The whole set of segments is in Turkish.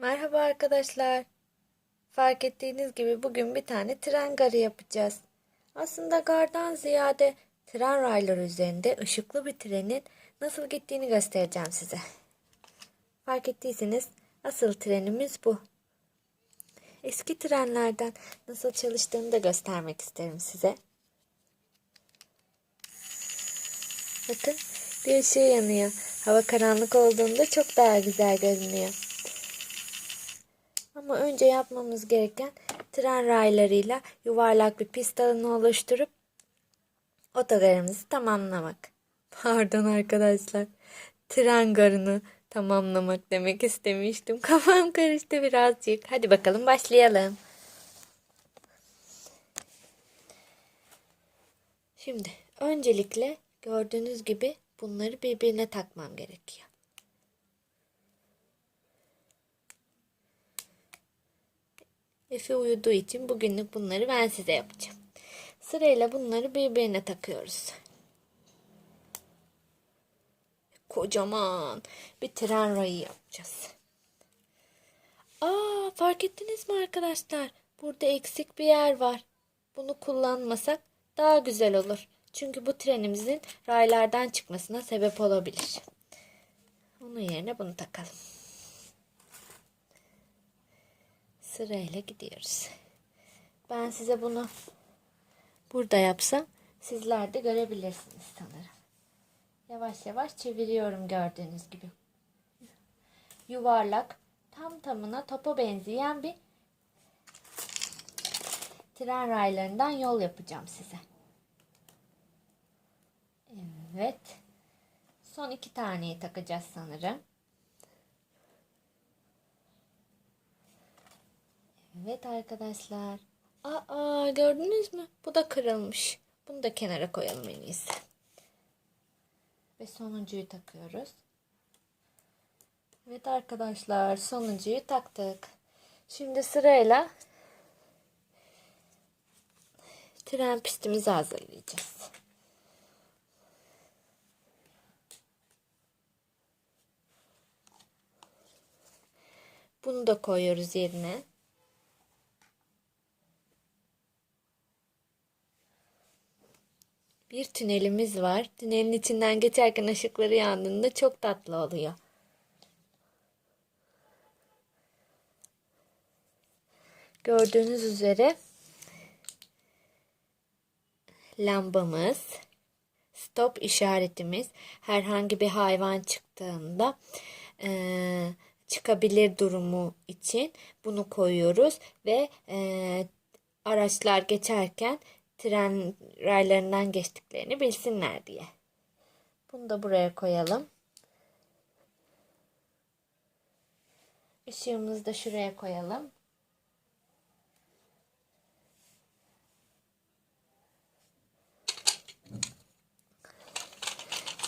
Merhaba arkadaşlar. Fark ettiğiniz gibi bugün bir tane tren garı yapacağız. Aslında gardan ziyade tren rayları üzerinde ışıklı bir trenin nasıl gittiğini göstereceğim size. Fark ettiyseniz asıl trenimiz bu. Eski trenlerden nasıl çalıştığını da göstermek isterim size. Bakın bir ışığı yanıyor. Hava karanlık olduğunda çok daha güzel görünüyor. Ama önce yapmamız gereken tren raylarıyla yuvarlak bir pist alanı oluşturup otogarımızı tamamlamak. Pardon arkadaşlar. Tren garını tamamlamak demek istemiştim. Kafam karıştı birazcık. Hadi bakalım başlayalım. Şimdi öncelikle gördüğünüz gibi bunları birbirine takmam gerekiyor. Efe uyuduğu için bugünlük bunları ben size yapacağım. Sırayla bunları birbirine takıyoruz. Kocaman bir tren rayı yapacağız. Aa fark ettiniz mi arkadaşlar? Burada eksik bir yer var. Bunu kullanmasak daha güzel olur. Çünkü bu trenimizin raylardan çıkmasına sebep olabilir. Onun yerine bunu takalım. Sırayla gidiyoruz. Ben size bunu burada yapsam sizler de görebilirsiniz sanırım. Yavaş yavaş çeviriyorum gördüğünüz gibi. Yuvarlak, tam tamına topa benzeyen bir tren raylarından yol yapacağım size. Evet. Son iki taneyi takacağız sanırım. Evet arkadaşlar. Aa gördünüz mü? Bu da kırılmış. Bunu da kenara koyalım en iyisi. Ve sonuncuyu takıyoruz. Evet arkadaşlar sonuncuyu taktık. Şimdi sırayla tren pistimizi hazırlayacağız. Bunu da koyuyoruz yerine. Bir tünelimiz var. Tünelin içinden geçerken ışıkları yandığında çok tatlı oluyor. Gördüğünüz üzere lambamız, stop işaretimiz herhangi bir hayvan çıktığında e, çıkabilir durumu için bunu koyuyoruz ve e, araçlar geçerken tren raylarından geçtiklerini bilsinler diye. Bunu da buraya koyalım. Işığımızı da şuraya koyalım.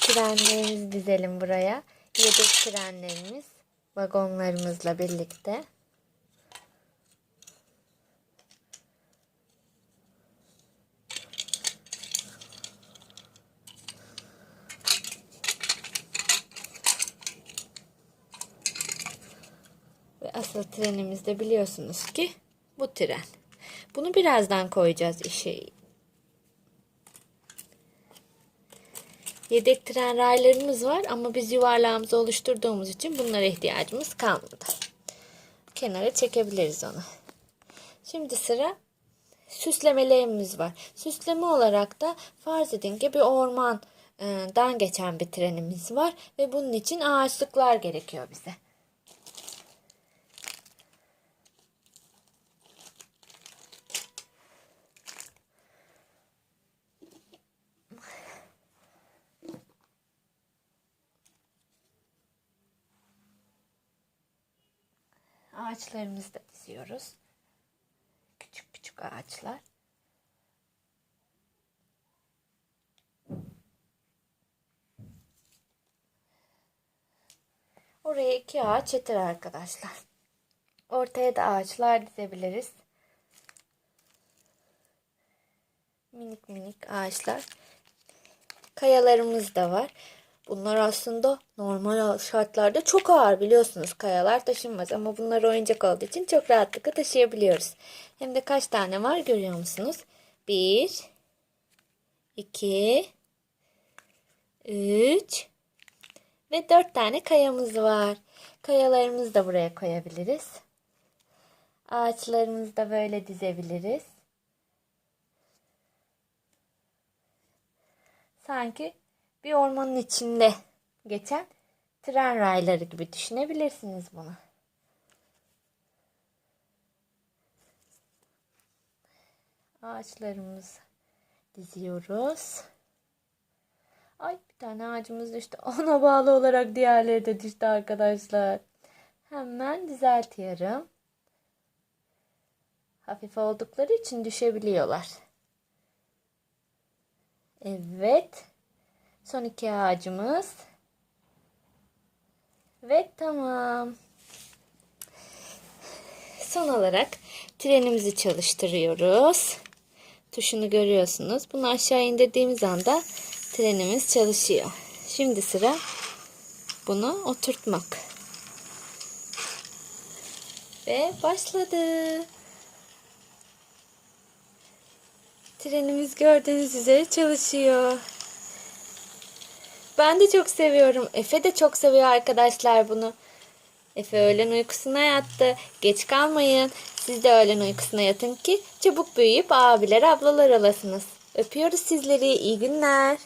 Trenlerimizi dizelim buraya. Yedek trenlerimiz vagonlarımızla birlikte. Ve asıl trenimiz de biliyorsunuz ki bu tren. Bunu birazdan koyacağız işe. Yedek tren raylarımız var ama biz yuvarlağımızı oluşturduğumuz için bunlara ihtiyacımız kalmadı. Kenara çekebiliriz onu. Şimdi sıra süslemelerimiz var. Süsleme olarak da farz edin ki bir ormandan geçen bir trenimiz var ve bunun için ağaçlıklar gerekiyor bize. Ağaçlarımızı da diziyoruz. Küçük küçük ağaçlar. Oraya iki ağaç yeter arkadaşlar. Ortaya da ağaçlar dizebiliriz. Minik minik ağaçlar. Kayalarımız da var. Bunlar aslında normal şartlarda çok ağır biliyorsunuz. Kayalar taşınmaz ama bunlar oyuncak olduğu için çok rahatlıkla taşıyabiliyoruz. Hem de kaç tane var görüyor musunuz? Bir, iki, üç ve dört tane kayamız var. Kayalarımızı da buraya koyabiliriz. Ağaçlarımızı da böyle dizebiliriz. Sanki bir ormanın içinde geçen tren rayları gibi düşünebilirsiniz bunu. Ağaçlarımızı diziyoruz. Ay bir tane ağacımız düştü. Ona bağlı olarak diğerleri de düştü arkadaşlar. Hemen düzeltiyorum. Hafif oldukları için düşebiliyorlar. Evet. Son iki ağacımız. Ve tamam. Son olarak trenimizi çalıştırıyoruz. Tuşunu görüyorsunuz. Bunu aşağı indirdiğimiz anda trenimiz çalışıyor. Şimdi sıra bunu oturtmak. Ve başladı. Trenimiz gördüğünüz üzere çalışıyor. Ben de çok seviyorum. Efe de çok seviyor arkadaşlar bunu. Efe öğlen uykusuna yattı. Geç kalmayın. Siz de öğlen uykusuna yatın ki çabuk büyüyüp abiler ablalar olasınız. Öpüyoruz sizleri. İyi günler.